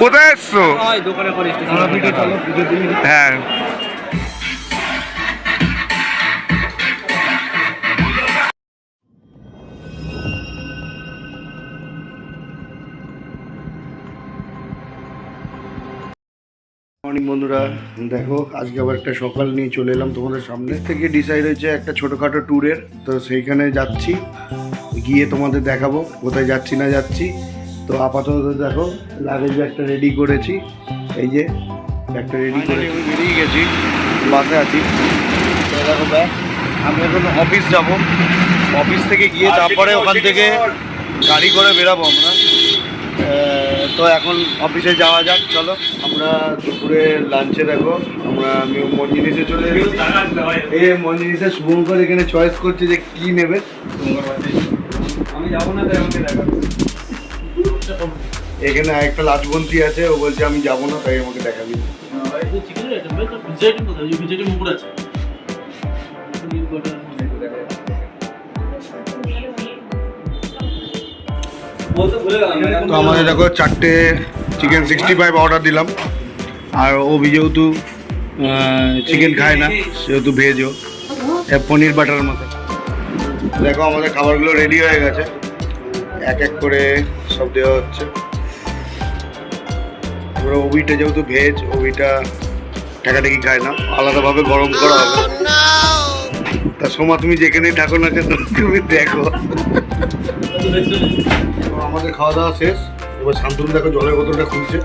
কোথায় এসছো? হ্যাঁ। মর্নিং বন্ধুরা। দেখো আজকে আবার একটা সকাল নিয়ে চলে এলাম তোমাদের সামনে। থেকে ডিসাইড হয়েছে একটা ছোটোখাটো ট্যুরের তো সেইখানে যাচ্ছি। গিয়ে তোমাদের দেখাবো কোথায় যাচ্ছি না যাচ্ছি। তো আপাতত দেখো লাগেজ ব্যাগটা রেডি করেছি। এই যে ব্যাগটা রেডি করে আমি বেরিয়ে গেছি বাসে আছি। তো দেখো ব্যাগ আমি এখন অফিস যাব। অফিস থেকে গিয়ে তারপরে ওখান থেকে গাড়ি করে বেরাবো আমরা। তো এখন অফিসে যাওয়া যাক চলো। আমরা দুপুরে লাঞ্চে দেখো আমরা আমি মঞ্জিনিসে চলে এসেছি। এই মঞ্জিনিসে শুভঙ্কর এখানে চয়েস করছে যে কি নেবে। আমি যাব না তাই আমাকে দেখা এখানে আরেকটা লাজবন্তি আছে ও বলছে আমি যাব না তাই আমাকে দেখাবি তো আমাদের দেখো চারটে চিকেন সিক্সটি ফাইভ অর্ডার দিলাম। আর ও যেহেতু চিকেন খায় না সেহেতু ভেজও। পনির বাটার মতো। দেখো আমাদের খাবারগুলো রেডি হয়ে গেছে। এক এক করে সব দেওয়া হচ্ছে। এবার ওবিটা যেহেতু ভেজ ওবিটা ঠেকাঠেকি খায় না। আলাদাভাবে গরম করা হবে তা সোমা তুমি যেখানেই থাকো না কেন তুমি দেখো। তো আমাদের খাওয়া দাওয়া শেষ। এবার শান্তনু দেখো জলের বোতলটা খুলছে।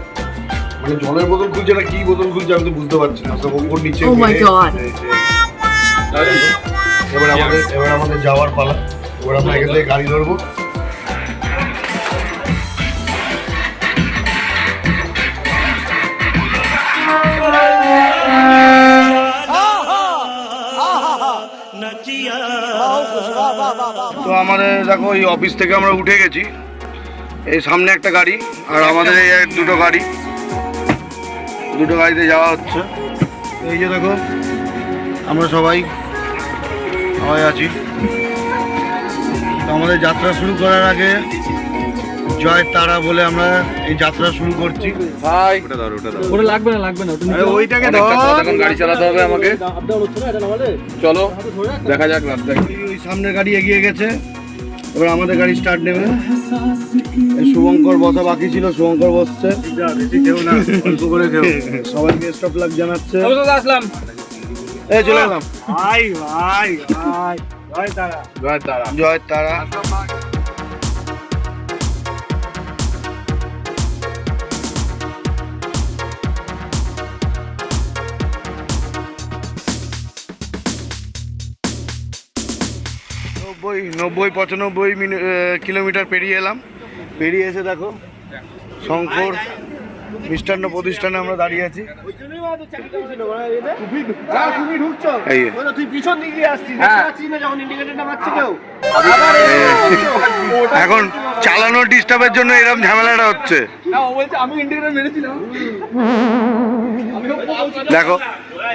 মানে জলের বোতল খুলছে না কি বোতল খুলছে আমি তো বুঝতে পারছি না। সব উপর নিচে Oh এবার আমাদের এবার আমাদের যাওয়ার পালা। এবার আমরা এখান থেকে গাড়ি ধরবো। তো আমাদের দেখো এই অফিস থেকে আমরা উঠে গেছি। এই সামনে একটা গাড়ি আর আমাদের এই দুটো গাড়ি। দুটো গাড়িতে যাওয়া হচ্ছে। এই যে দেখো আমরা সবাই সবাই আছি। তো আমাদের যাত্রা শুরু করার আগে জয় তারা বলে আমরা এই যাত্রা শুরু করছি। ভাই। ওটা লাগবে না লাগবে না ওটা নিতে ওইটাকে গাড়ি চালাতে হবে আমাকে। চলো দেখা যাক রাস্তায় সামনের গাড়ি এগিয়ে গেছে। এবার আমাদের গাড়ি স্টার্ট নেবে। এই শুভঙ্কর বসা বাকি ছিল শুভঙ্কর বসছে সবাই সবাইকে স্টপ লাগ জানাচ্ছে। আসলাম। এই চলে গেলাম জয় তারা। জয় তারা। নব্বই নব্বই পঁচানব্বই কিলোমিটার পেরিয়ে এলাম। পেরিয়ে এসে দেখো শঙ্কর মিষ্টান্ন প্রতিষ্ঠানে আমরা দাঁড়িয়ে আছি। হ্যাঁ। কেউ এখন চালানোর ডিস্টার্বের জন্য এরকম ঝামেলাটা হচ্ছে। দেখো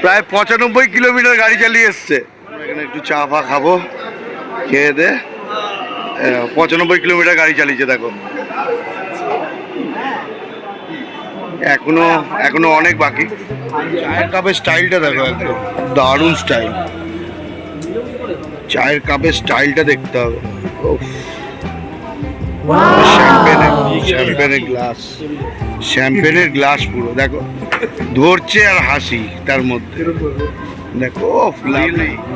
প্রায় পঁচানব্বই কিলোমিটার গাড়ি চালিয়ে এসছে। এখানে একটু চা ফা খাব। খেয়ে দে। পঁচানব্বই কিলোমিটার গাড়ি চালিয়েছে, দেখো। এখনও এখনও অনেক বাকি। চায়ের কাপের স্টাইলটা দেখো একদম, দারুণ স্টাইল। চায়ের কাপের স্টাইলটা দেখতে হবে। শ্যাম্পেনের গ্লাস শ্যাম্পেনের গ্লাস পুরো, দেখো। ধরছে আর হাসি তার মধ্যে। দেখো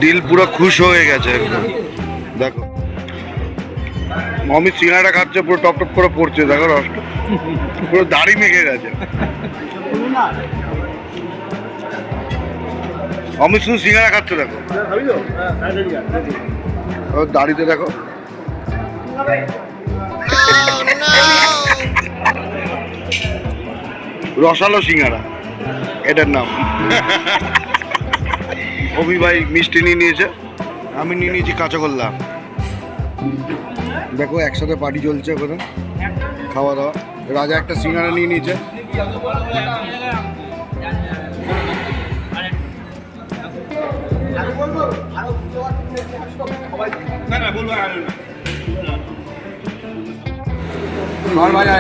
দিল পুরো খুশ হয়ে গেছে একদম। দেখো। অমিত সিঙ্গাটা খাচ্ছে, পুরো টপ টপ করে পড়ছে, দেখো রসটা পুরো দাড়ি মেখে গেছে। অমিত শুধু সিঙ্গারা খাচ্ছে, দেখো। দাড়িতে দেখো। রসালো সিঙ্গারা এটার নাম। অভি ভাই মিষ্টি নিয়ে নিয়েছে। আমি নিয়ে নিয়েছি কাঁচাগোল্লা দেখো একসাথে পার্টি চলছে ওখানে। খাওয়া দাওয়া। রাজা একটা সিঙ্গারা নিয়ে নিয়েছে।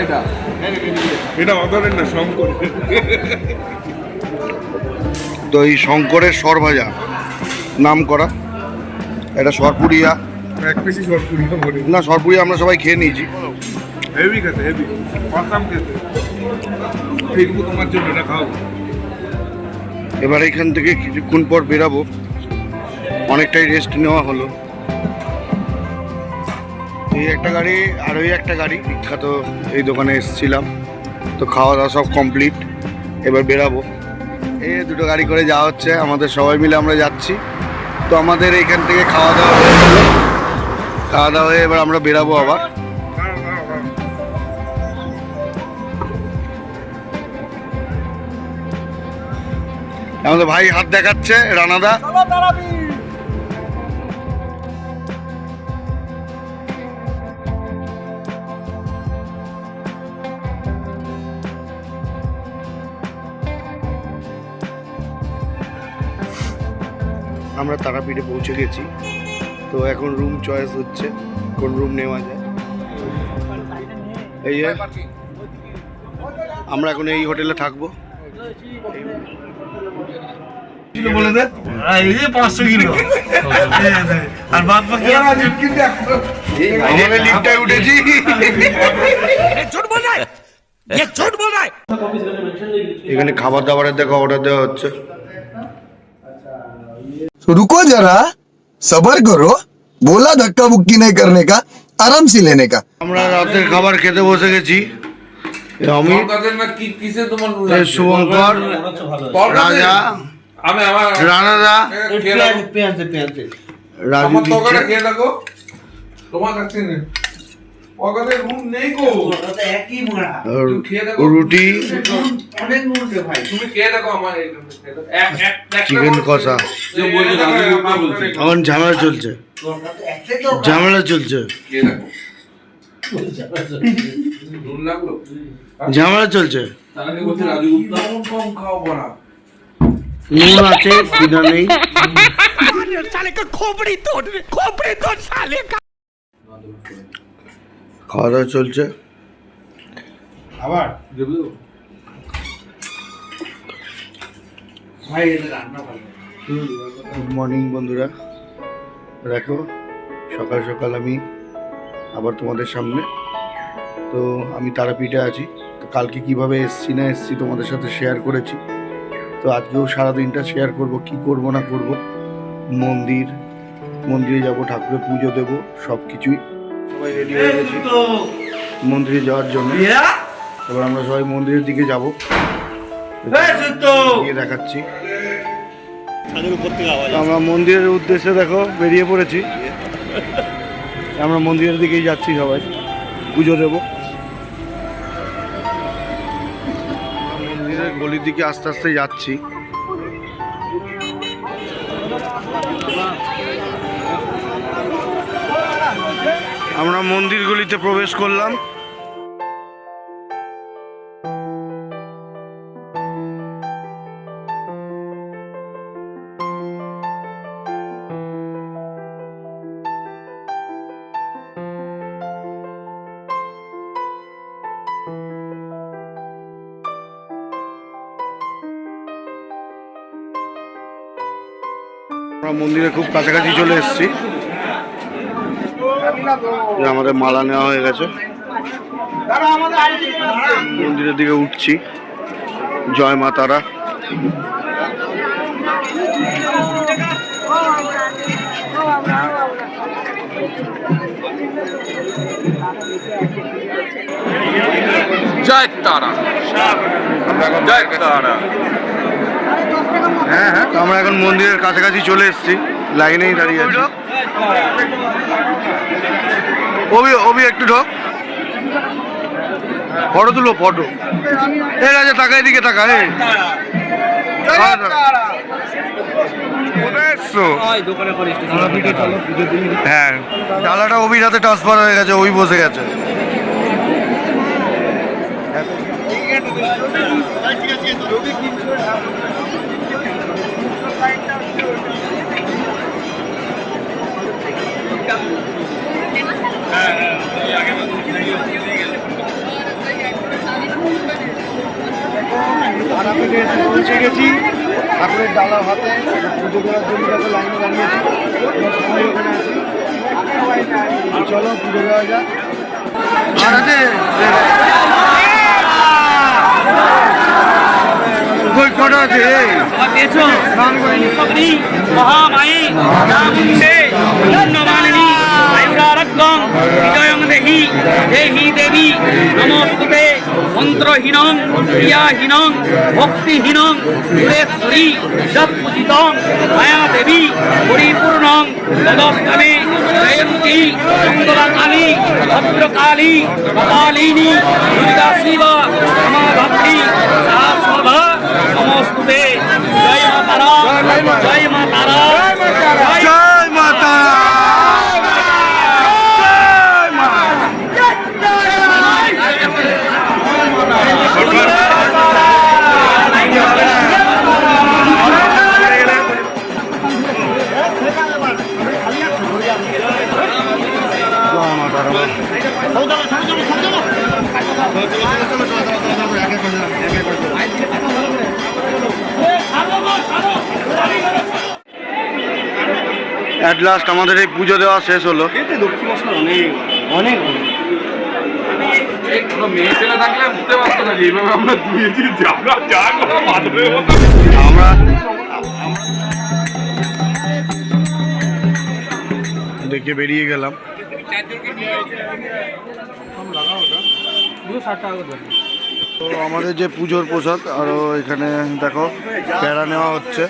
এটা। না শঙ্কর তো এই শঙ্করের সর ভাজা। নাম করা। এটা সরপুরিয়া। এক পিসি ভরে না সরপুরিয়া আমরা সবাই খেয়ে নিয়েছি। হেভি খেতে হেভি খেতে। এইটুকু তোমার জন্য এটা খাও এবার এখান থেকে কিছুক্ষণ পর বেরাবো। অনেকটাই রেস্ট নেওয়া হলো। এই একটা গাড়ি আর ওই একটা গাড়ি। বিখ্যাত এই দোকানে এসেছিলাম। তো খাওয়া দাওয়া সব কমপ্লিট এবার বেরাবো। এই দুটো গাড়ি করে যাওয়া হচ্ছে। আমাদের সবাই মিলে আমরা যাচ্ছি। তো আমাদের এখান থেকে খাওয়া দাওয়া হয়ে গেল। খাওয়া দাওয়া হয়ে এবার আমরা বেরাবো আবার। আমাদের ভাই হাত দেখাচ্ছে, রানাদা। আমরা তারাপীঠে পৌঁছে গেছি। তো এখন রুম চয়েস হচ্ছে কোন রুম নেওয়া যায়। এই আমরা এখন এই হোটেলে থাকব। বলে দে। এই যে পাঁচশো কিলো। আর বাদ বাকি আমরা লিফটায় উঠেছি। এখানে খাবার দাবারের দেখো অর্ডার দেওয়া হচ্ছে। तो रुको जरा सबर करो बोला धक्का बुक्की नहीं करने का आराम से लेने का আমরা রাতের খাবার খেতে বসে গেছি এ অমিত তরকারির না কি কিসে তোমার নুন এ লাগছে? শুভঙ্কর তরকারি? রাজা আমি আমার রানাদা খেয়ে দেখো। পেঁয়াজে পেঁয়াজে রাজু আমার তরকারিটা দিচ্ছে খেয়ে দেখো তোমার কাছে নেই রুটি? অনেক নুন রে ভাই। তুমি খেয়ে দেখো আমার এইটা খেয়ে দেখো। এক এক একটা চিকেন কষা। যে বলছে রাজু গুপ্তা বলছে। এখন ঝামেলা চলছে। ঝামেলা চলছে। ঝামেলা চলছে। নুন আছে খিদা নেই। খাওয়া দাওয়া চলছে। আবার গুড মর্নিং বন্ধুরা। দেখো সকাল সকাল আমি আবার তোমাদের সামনে। তো আমি তারাপীঠে আছি। তো কালকে কীভাবে এসছি না এসছি তোমাদের সাথে শেয়ার করেছি। তো আজকেও সারাদিনটা শেয়ার করব কি করব না করব। মন্দির মন্দিরে যাব ঠাকুরের পুজো দেব সব কিছুই রেডি হয়ে গেছি। মন্দিরে যাওয়ার জন্য। এবার আমরা সবাই মন্দিরের দিকে যাব। গিয়ে দেখাচ্ছি। আমরা মন্দিরের উদ্দেশ্যে দেখো বেরিয়ে পড়েছি। আমরা মন্দিরের দিকেই যাচ্ছি সবাই। পুজো দেব। মন্দিরের গলির দিকে আস্তে আস্তে যাচ্ছি। আমরা মন্দিরগুলিতে প্রবেশ করলাম। আমরা মন্দিরে খুব কাছাকাছি চলে এসেছি। আমাদের মালা নেওয়া হয়ে গেছে। মন্দিরের দিকে উঠছি। জয় মা তারা। জয় তারা। জয় তারা। হ্যাঁ হ্যাঁ তো আমরা এখন মন্দিরের কাছাকাছি চলে এসেছি। লাইনেই দাঁড়িয়ে আছি। অভি অভি একটু ঢোক। ফটো তুলো ফটো। এই রাজা টাকা এদিকে টাকা এসছো? হ্যাঁ। ডালাটা অভির হাতে ট্রান্সফার হয়ে গেছে ওই বসে গেছে। তারাপীঠে এসে পৌঁছে গেছি ঠাকুরের ডালার হাতে পুজো দেওয়ার জন্য দেখো লাইনে দাঁড়িয়েছি সবাই ওখানে আছি চলো পুজো দেওয়া যাক আর আছে কটা আছে মহামায়ী আয়ুরারোগ্যং বিজয়ং দেহি দেহি দেবী, নমস্তুতে মন্ত্রহীনং ক্রিয়াহীনং ভক্তিহীনং সুরেশ্বরী যৎপূজিতং মায়া দেবী পরিপূর্ণং তদস্তমে, জয়ন্তী, মঙ্গলাকালী, ভদ্রকালী, কপালিনী দুর্গা শিবা সমাধাত্রী শাশ্বভা নমস্তুতে, জয় মাতারা জয় মা অ্যাট লাস্ট আমাদের এই পুজো দেওয়া শেষ হলো। আমরা দেখে বেরিয়ে গেলাম। তো আমাদের যে পুজোর প্রসাদ আরও এখানে দেখো প্যারা নেওয়া হচ্ছে।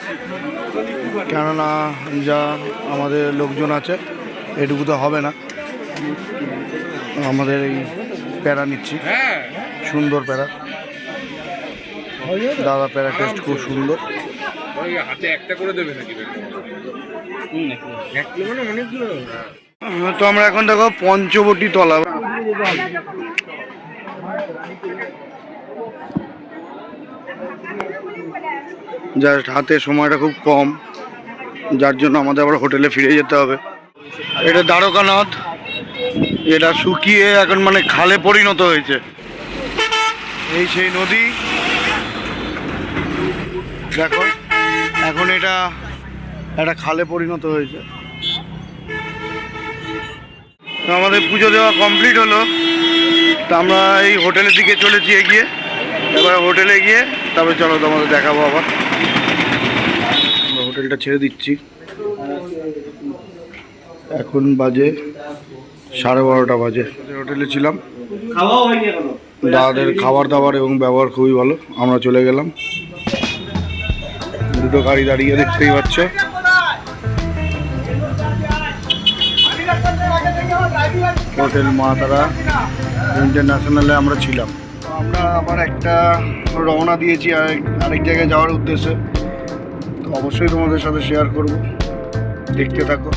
কেননা যা আমাদের লোকজন আছে এটুকু তো হবে না। আমাদের এই প্যারা নিচ্ছি। সুন্দর প্যারা। দাদা প্যারা টেস্ট খুব সুন্দর। হাতে একটা করে দেবে নাকি? এক কিলো। মানে তো আমরা এখন দেখো পঞ্চবটি তলা। জাস্ট হাতে সময়টা খুব কম। যার জন্য আমাদের আবার হোটেলে ফিরে যেতে হবে। এটা দ্বারকানাথ। এটা শুকিয়ে এখন মানে খালে পরিণত হয়েছে। এই সেই নদী। দেখো, এখন এটা একটা খালে পরিণত হয়েছে। আমাদের পুজো দেওয়া কমপ্লিট হলো। তা আমরা এই হোটেলের দিকে চলেছি এগিয়ে। এবার হোটেলে গিয়ে, তারপরে চলো তোমাদের দেখাবো আবার। হোটেলটা ছেড়ে দিচ্ছি। এখন বাজে সাড়ে বারোটা বাজে। হোটেলে ছিলাম। দাদাদের খাবার দাবার এবং ব্যবহার খুবই ভালো। আমরা চলে গেলাম। দুটো গাড়ি দাঁড়িয়ে দেখতেই পাচ্ছ। হোটেল মা তারা ইন্টারন্যাশনালে আমরা ছিলাম। আমরা আবার একটা রওনা দিয়েছি আরেক আরেক জায়গায় যাওয়ার উদ্দেশ্যে। অবশ্যই তোমাদের সাথে শেয়ার করব। দেখতে থাকো।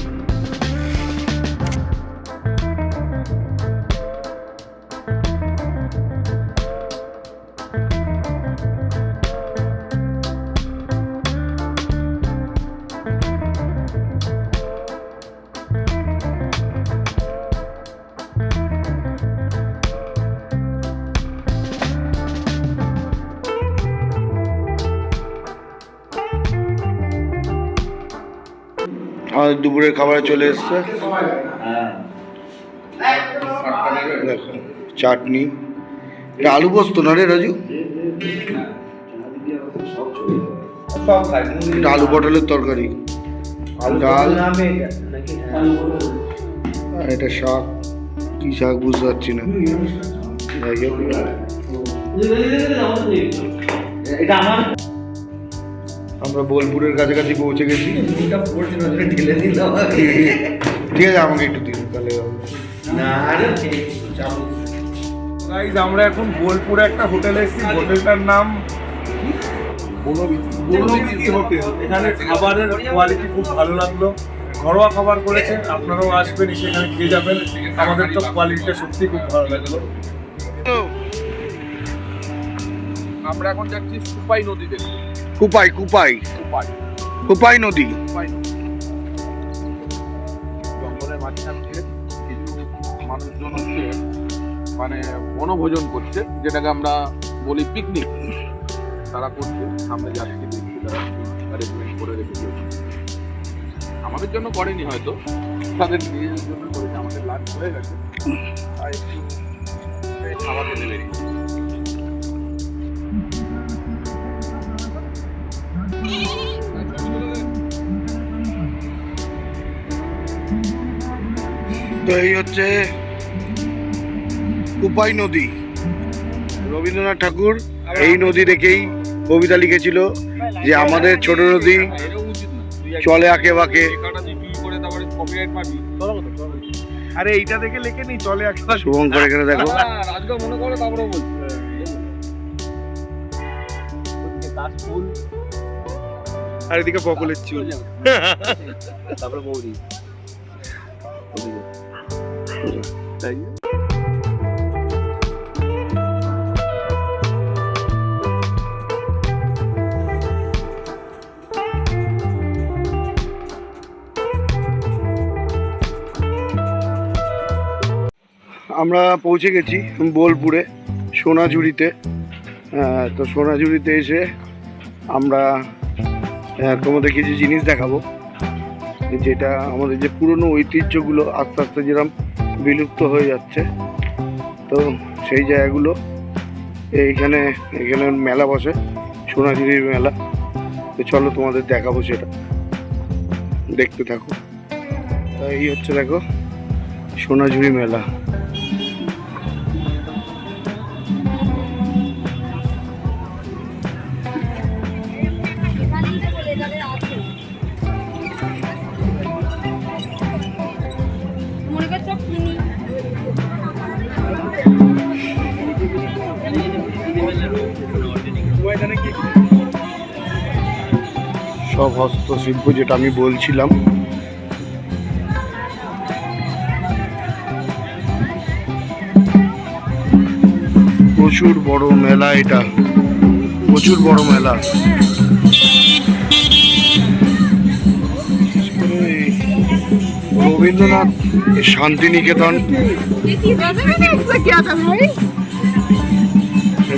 আমাদের দুপুরের খাবারে চলে এসছে। দেখো চাটনি। এটা আলু পোস্ত না রে রাজু? এটা আলু পটলের তরকারি। ডাল। আর এটা শাক। কি শাক বুঝতে পারছি না। যাই হোক। আমরা বোলপুরের কাছাকাছি পৌঁছে গেছি। ঠিক আছে আমাকে একটু দিন তাহলে। গাইজ আমরা এখন বোলপুরে একটা হোটেলে এসেছি হোটেলটার নাম হোটেল। এখানে খাবারের কোয়ালিটি খুব ভালো লাগল। ঘরোয়া খাবার করেছে আপনারাও আসবেন এসে এখানে খেয়ে যাবেন। আমাদের তো কোয়ালিটিটা সত্যি খুব ভালো লাগল। আমরা এখন যাচ্ছি সুপাই নদী দেখতে কুপাই কুপাই। কুপাই নদী। জঙ্গলের মাঝখান মানুষজন হচ্ছে মানে বনভোজন করছে, যেটাকে আমরা বলি পিকনিক তারা করছে, সামনে যাত্রী দেখছি করে রেখেছে আমাদের জন্য করেনি হয়তো, তাদের নিজেদের জন্য করেছে, আমাদের লাঞ্চ হয়ে গেছে। আর একটু খাবার খেতে বেরিয়েছি তো এই হচ্ছে উপায় নদী রবীন্দ্রনাথ ঠাকুর এই নদী দেখেই কবিতা লিখেছিল যে আমাদের ছোট নদী চলে আঁকে বাঁকে আরে এইটা দেখে লেখে নি চলে একসাথে শুভঙ্কর এখানে দেখো মনে করো তারপরে বলছি আর এদিকে বকলের চুল তারপরে বৌদি। আমরা পৌঁছে গেছি বোলপুরে সোনাঝুরিতে। তো সোনাঝুরিতে এসে আমরা তোমাদের কিছু জিনিস দেখাবো। যেটা আমাদের যে পুরনো ঐতিহ্যগুলো আস্তে আস্তে যেরকম বিলুপ্ত হয়ে যাচ্ছে, তো সেই জায়গাগুলো এইখানে, এখানে মেলা বসে, সোনাঝুরির মেলা। তো চলো তোমাদের দেখাবো সেটা। দেখতে থাকো। এই হচ্ছে দেখো সোনাঝুরি মেলা। শিল্প যেটা আমি বলছিলাম। প্রচুর বড় মেলা এটা। প্রচুর বড় মেলা। রবীন্দ্রনাথ শান্তিনিকেতন।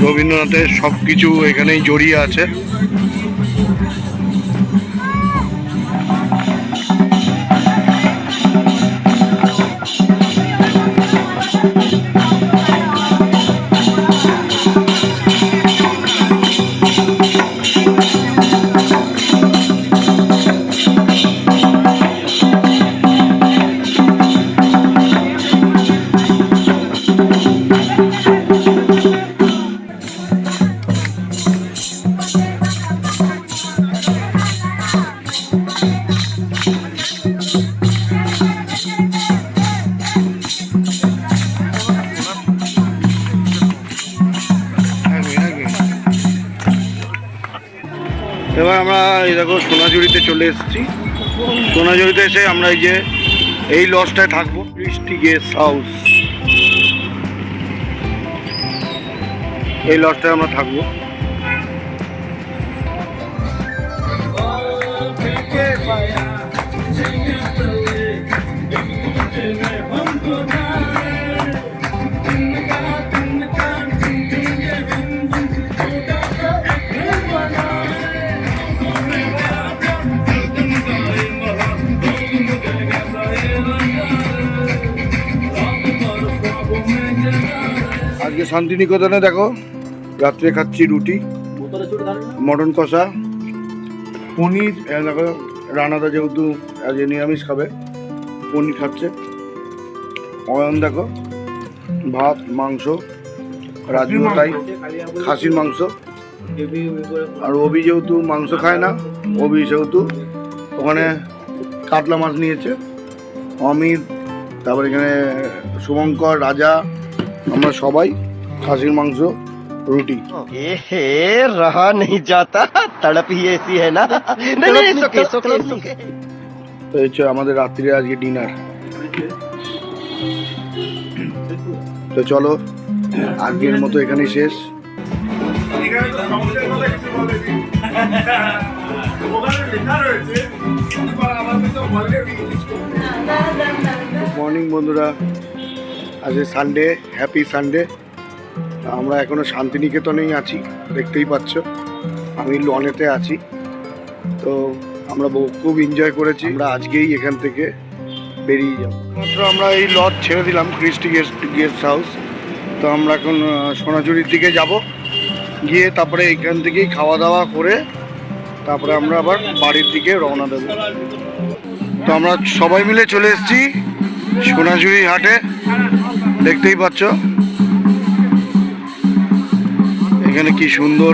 রবীন্দ্রনাথের সব কিছু এখানেই জড়িয়ে আছে। দেখো, সোনাঝুরিতে চলে এসেছি। সোনাঝুরিতে এসে আমরা এই যে, এই লজটায় থাকব বৃষ্টি গেস্ট হাউস এই লজটায় আমরা থাকব। আজকে শান্তিনিকেতনে দেখো, রাত্রে খাচ্ছি রুটি, মটন কষা, পনির দেখো, রানাদা যেহেতু আজকে নিরামিষ খাবে, পনির খাচ্ছে। অয়ন দেখো, ভাত, মাংস রাজুও তাই, খাসির মাংস। আর অভি যেহেতু মাংস খায় না, অভি সেহেতু ওখানে কাতলা মাছ নিয়েছে। অমিত, তারপর এখানে শুভঙ্কর, রাজা আমরা সবাই খাসির মাংস রুটি। এ রাহা নেই যাতা তড়প এসি হ্যায় না? না না সোকে সোকে সোকে তো আমাদের রাত্রির আজকে ডিনার তো চলো আজকের মতো এখানেই শেষ। মর্নিং বন্ধুরা। আজকে সানডে হ্যাপি সানডে আমরা এখনও শান্তিনিকেতনেই আছি, দেখতেই পাচ্ছ। আমি লনেতে আছি। তো আমরা খুব এনজয় করেছি। আমরা আজকেই এখান থেকে বেরিয়ে যাব। মাত্র আমরা এই লজ ছেড়ে দিলাম ক্রিস্টি গেস্ট গেস্ট হাউস তো আমরা এখন সোনাঝুরির দিকে যাব। গিয়ে তারপরে এখান থেকেই খাওয়া দাওয়া করে তারপরে আমরা আবার বাড়ির দিকে রওনা দেবো। তো আমরা সবাই মিলে চলে এসেছি সোনাঝুরি হাটে। দেখতেই পাচ্ছ। এখানে কি সুন্দর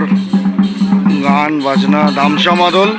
গান বাজনা দামসা মাদল।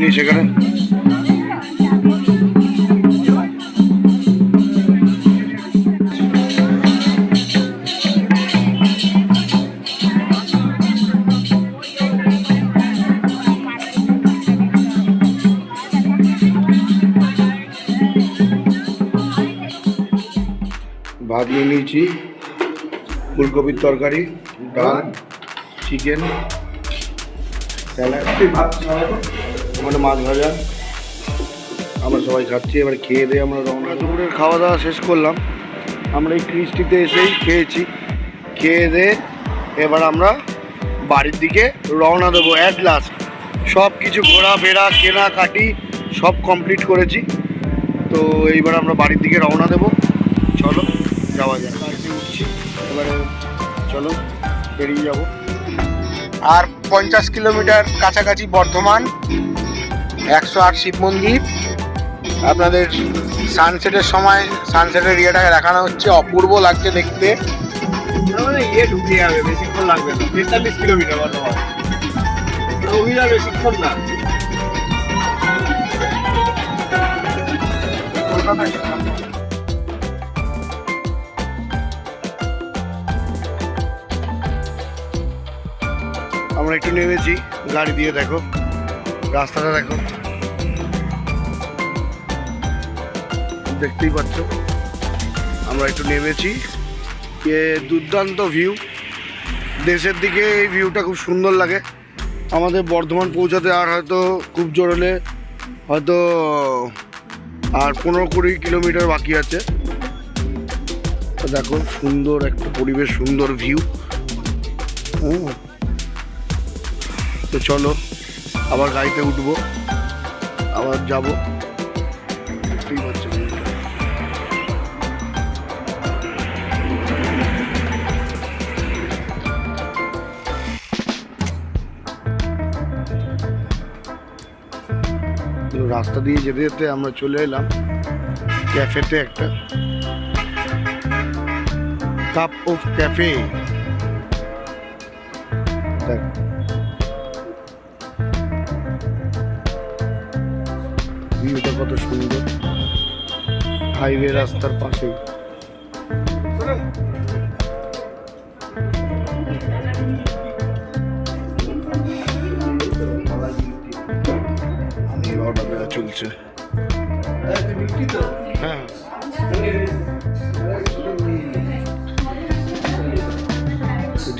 জিনিস এখানে? ভাত নিয়ে নিয়েছি ফুলকপির তরকারি ডাল চিকেন স্যালাড ওখানে মাছ ভাজা। আমরা সবাই খাচ্ছি এবার খেয়ে দিয়ে আমরা রওনা। দুপুরের খাওয়া দাওয়া শেষ করলাম। আমরা এই ক্রিস্টিতে এসেই খেয়েছি। খেয়ে দিয়ে এবার আমরা বাড়ির দিকে রওনা দেবো অ্যাট লাস্ট সব কিছু ঘোরাফেরা কেনাকাটি সব কমপ্লিট করেছি। তো এইবার আমরা বাড়ির দিকে রওনা দেবো। চলো যাওয়া যাক। গাড়িতে উঠছি এবারে চলো বেরিয়ে যাব। আর পঞ্চাশ কিলোমিটার কাছাকাছি বর্ধমান। একশো আট শিব মন্দির। আপনাদের সানসেটের সময় সানসেটের ইয়েটাকে দেখানো হচ্ছে, অপূর্ব লাগছে দেখতে। মানে ইয়ে ঢুকে যাবে বেশিক্ষণ লাগবে না, তেতাল্লিশ কিলোমিটার বর্ধমান অভিযান বেশিক্ষণ না। আমরা একটু নেমেছি, গাড়ি দিয়ে দেখো, রাস্তাটা দেখো। দেখতেই পাচ্ছ। আমরা একটু নেমেছি। এ দুর্দান্ত ভিউ দেশের দিকে এই ভিউটা খুব সুন্দর লাগে। আমাদের বর্ধমান পৌঁছাতে আর হয়তো খুব জোর হলে হয়তো আর পনেরো কুড়ি কিলোমিটার বাকি আছে। দেখো, সুন্দর একটা পরিবেশ, সুন্দর ভিউ তো চলো, আবার গাড়িতে উঠবো। আবার যাব। ঠিক আছে রাস্তা দিয়ে যেতে যেতে আমরা চলে এলাম ক্যাফেতে একটা কাপ অফ ক্যাফে। কত সুন্দর। হাইওয়ে রাস্তার পাশেই।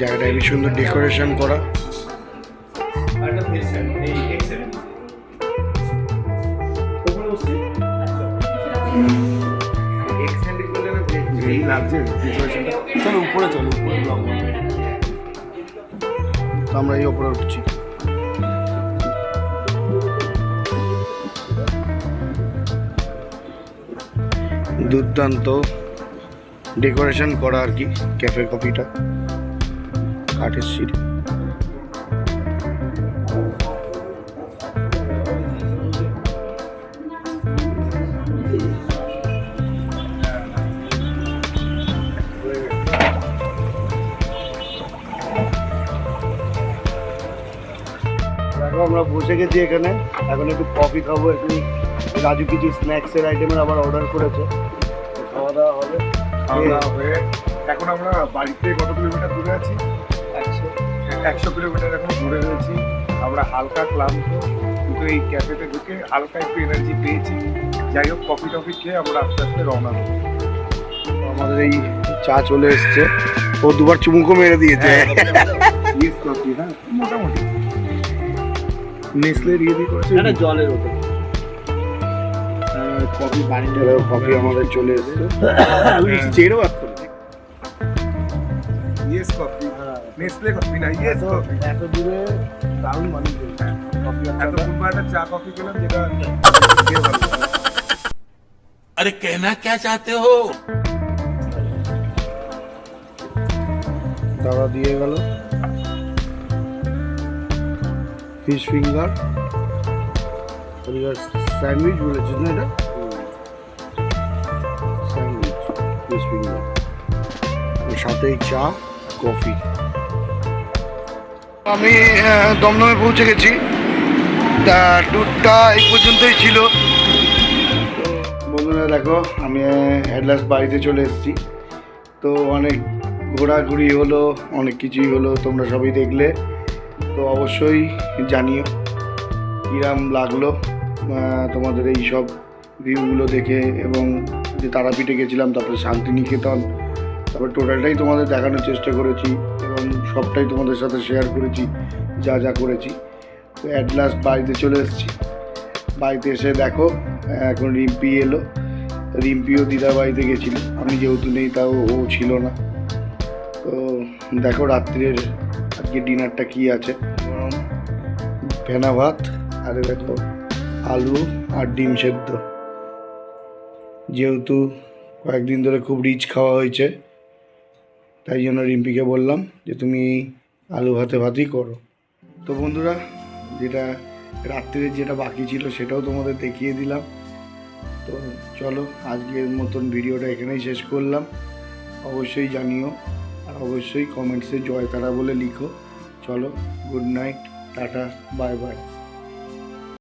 জায়গাটা হেবি সুন্দর ডেকোরেশন করা। চলো উপরে চলো উপরে তো আমরা এই ওপরে উঠছি। দুর্দান্ত ডেকোরেশন করা আর কি ক্যাফে কফিটা কাঠের সিঁড়ি। বসে গেছি এখানে। এখন একটু কফি খাব একটু রাজু কিছু স্ন্যাক্সের আইটেমের আবার অর্ডার করেছে। খাওয়া দাওয়া হবে। খাওয়া দাওয়া হয়ে এখন আমরা বাড়িতে কত কিলোমিটার দূরে আছি? একশো কিলোমিটার এখন দূরে রয়েছি। আমরা হালকা ক্লান্ত কিন্তু এই ক্যাফেতে ঢুকে হালকা একটু এনার্জি পেয়েছি। যাই হোক কফি টফি খেয়ে আমরা আস্তে আস্তে রওনা দেবো তো আমাদের এই চা চলে এসছে। ও দুবার চুমুকো মেরে দিয়েছে। ইয়েস হ্যাঁ মোটামুটি। নেসলে করেছে। একটা জলের ওপর। কফি বানিয়ে কফি আমাদের চলে এসছে। আমি নেসলে কফি না ইয়েস কফি এত দূরে দারুণ মানুষ এত একটা চা কফি পেলাম যেটা আরে কেনা কে চাতে হো? দাদা দিয়ে গেল। ফিশ ফিঙ্গার স্যান্ডউইচ বলেছিস না এটা? স্যান্ডউইচ ফিশ ফিঙ্গার সাথে চা কফি আমি দমদমে পৌঁছে গেছি। তা ট্যুরটা এই পর্যন্তই ছিল। বন্ধুরা, দেখো, আমি লাস্ট বাড়িতে চলে এসেছি। তো অনেক ঘোরাঘুরি হলো, অনেক কিছুই হলো, তোমরা সবই দেখলে। তো অবশ্যই জানিও কিরাম লাগল তোমাদের এই সব ভিউগুলো দেখে এবং যে তারাপীঠে গেছিলাম, তারপরে শান্তিনিকেতন। তারপর টোটালটাই তোমাদের দেখানোর চেষ্টা করেছি এবং সবটাই তোমাদের সাথে শেয়ার করেছি যা যা করেছি। তো অ্যাট লাস্ট বাড়িতে চলে এসেছি। বাড়িতে এসে দেখো এখন রিম্পি এলো। রিম্পিও দিদার বাড়িতে গেছিল। আমি যেহেতু নেই তাও ও ছিল না। তো দেখো রাত্রের আজকে ডিনারটা কি আছে। ভেনা ভাত আর দেখো আলু আর ডিম সেদ্ধ। যেহেতু কয়েকদিন ধরে খুব রিচ খাওয়া হয়েছে তাই জন্য রিম্পিকে বললাম যে তুমি আলু ভাতে ভাতই করো। তো বন্ধুরা, যেটা রাত্রের যেটা বাকি ছিল সেটাও তোমাদের দেখিয়ে দিলাম। তো চলো, আজকের মতন ভিডিওটা এখানেই শেষ করলাম। অবশ্যই জানিও আর অবশ্যই কমেন্টসে জয় তারা বলে লিখো। চলো, good night, tata, bye bye.